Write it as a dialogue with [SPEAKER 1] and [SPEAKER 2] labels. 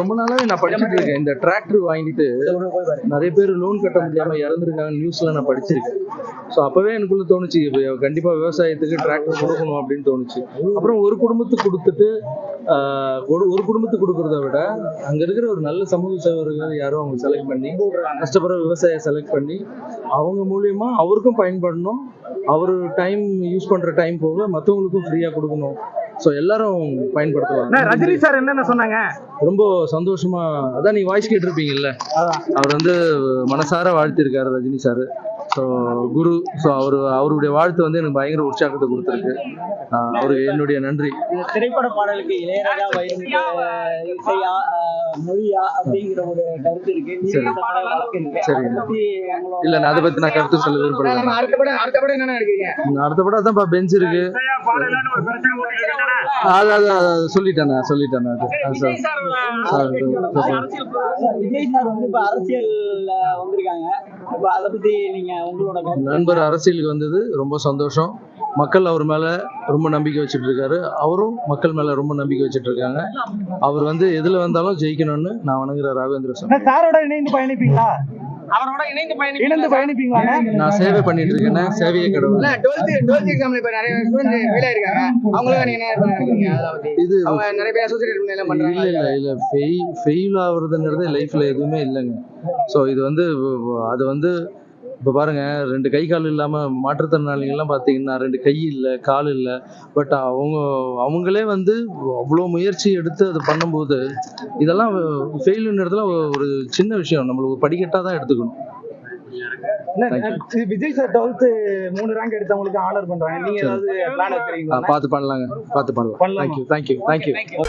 [SPEAKER 1] ரொம்ப நாளாவே நான் படிச்சுட்டு இருக்கேன். இந்த டிராக்டர் வாங்கிட்டு நிறைய பேர் லோன் கட்ட முடியாம இறந்துருக்காங்க நியூஸ்ல நான் படிச்சிருக்கேன். ஸோ அப்பவே எனக்குள்ள தோணுச்சு கண்டிப்பா விவசாயத்துக்கு டிராக்டர் கொடுக்கணும் அப்படின்னு தோணுச்சு. அப்புறம் ஒரு குடும்பத்துக்கு கொடுத்துட்டு ஒரு ஒரு குடும்பத்துக்கு கொடுக்கறத விட அங்க இருக்கிற ஒரு நல்ல சமூக சேவர்கள் யாரும் அவங்க செலக்ட் பண்ணி கஷ்டப்படுற விவசாயியை செலக்ட் பண்ணி அவங்க மூலியமா அவருக்கும் பயன்படணும். அவர் டைம் யூஸ் பண்ற டைம் போக மற்றவங்களுக்கும் ஃப்ரீயா கொடுக்கணும். ஸோ எல்லாரும் பயன்படுத்தலாம்.
[SPEAKER 2] ரஜினி சார் என்னென்ன சொன்னாங்க?
[SPEAKER 1] ரொம்ப சந்தோஷமா அதான் நீங்க வாய்ஸ் கேட்டிருப்பீங்கல்ல? அவர் வந்து மனசார வாழ்த்திருக்காரு Rajini sir. So guru so அவர் அவருடைய வாழ்த்து வந்து எனக்கு பயங்கர உற்சாகத்தை கொடுத்துருக்கு. அவருக்கு என்னுடைய நன்றி.
[SPEAKER 3] இந்த திரைப்பட பாடலுக்கு இளையராஜா வைரமுத்து இசையா ஆஹ், மொழியா அப்படிங்கிற ஒரு கருத்து இருக்கு.
[SPEAKER 1] இல்ல நான் அதை பத்தி நான் கருத்து சொல்ல விரும்பல.
[SPEAKER 2] அடுத்த படம் அடுத்த படம் என்னென்ன எடுக்கிறீங்க?
[SPEAKER 1] அடுத்த படம் அதான் பெஞ்ச் இருக்கு. அது அது சொல்லிட்டேன் சொல்லிட்டேன்
[SPEAKER 3] விஜய் சார் வந்து இப்ப அரசியல்ல வந்திருக்காங்க. இப்ப அதை பத்தி நீங்க உங்களோட கருத்து
[SPEAKER 1] நண்பர் அரசியலுக்கு வந்தது ரொம்ப சந்தோஷம். மக்கள் அவர் மேல ரொம்ப நம்பிக்கை வச்சுட்டு இருக்காரு அவரும் மக்கள் மேல ரொம்ப நம்பிக்கை வச்சுட்டு இருக்காங்க அவர் வந்து எதுல வந்தாலும் ஜெயிக்கணும்னு நான் வணங்குற ராகவேந்திர சாமி
[SPEAKER 2] சாரோட இணைந்து பயணிப்பீங்களா?
[SPEAKER 3] அவரோட இணைந்து பயணி
[SPEAKER 2] இணைந்து பயணிப்பீங்களா?
[SPEAKER 1] நான் சேவை பண்ணிட்டு இருக்கேன்னா சேவையே கடவுள்.
[SPEAKER 2] டுவெல்த் டுவெல்த் எக்ஸாம்ல இப்ப நிறைய ஸ்டூடெண்ட் ஃபெயில் ஆயிருக்காங்க அவங்களுக்கு நீங்க என்ன நினைக்கிறீங்க அதை பத்தி
[SPEAKER 1] இது
[SPEAKER 2] அவங்க நிறைய பேர் அசோசியேட் எல்லாம்
[SPEAKER 1] இல்ல
[SPEAKER 2] பண்றாங்க.
[SPEAKER 1] இல்ல இல்ல ஃபெயில் ஃபெயில் ஆகுறதுங்கிறது லைஃப்ல எதுவுமே இல்லைங்க. ஸோ இது வந்து அது வந்து இப்போ பாருங்க ரெண்டு கை கால் இல்லாம மாற்றுத்திறனாளிகள்லாம் பார்த்தீங்கன்னா ரெண்டு கை இல்லை கால் இல்லை. பட் அவங்க அவங்களே வந்து அவ்வளோ முயற்சி எடுத்து அது பண்ணும்போது இதெல்லாம் ஃபெயிலுன்றதுல ஒரு சின்ன விஷயம். நம்மளுக்கு படிக்கட்டாக தான் எடுத்துக்கணும்.
[SPEAKER 2] விஜய் சார் டுவெல்த் மூணு ரேங்க் எடுத்தவங்களுக்கு ஆனர் பண்றாங்க. நீங்க ஏதாவது பிளான் வச்சிருக்கீங்களா?
[SPEAKER 1] பார்த்து பண்ணலாங்க. பார்த்து பண்ணலாம்.
[SPEAKER 2] பண்ணலாமா?
[SPEAKER 1] Thank you thank you thank you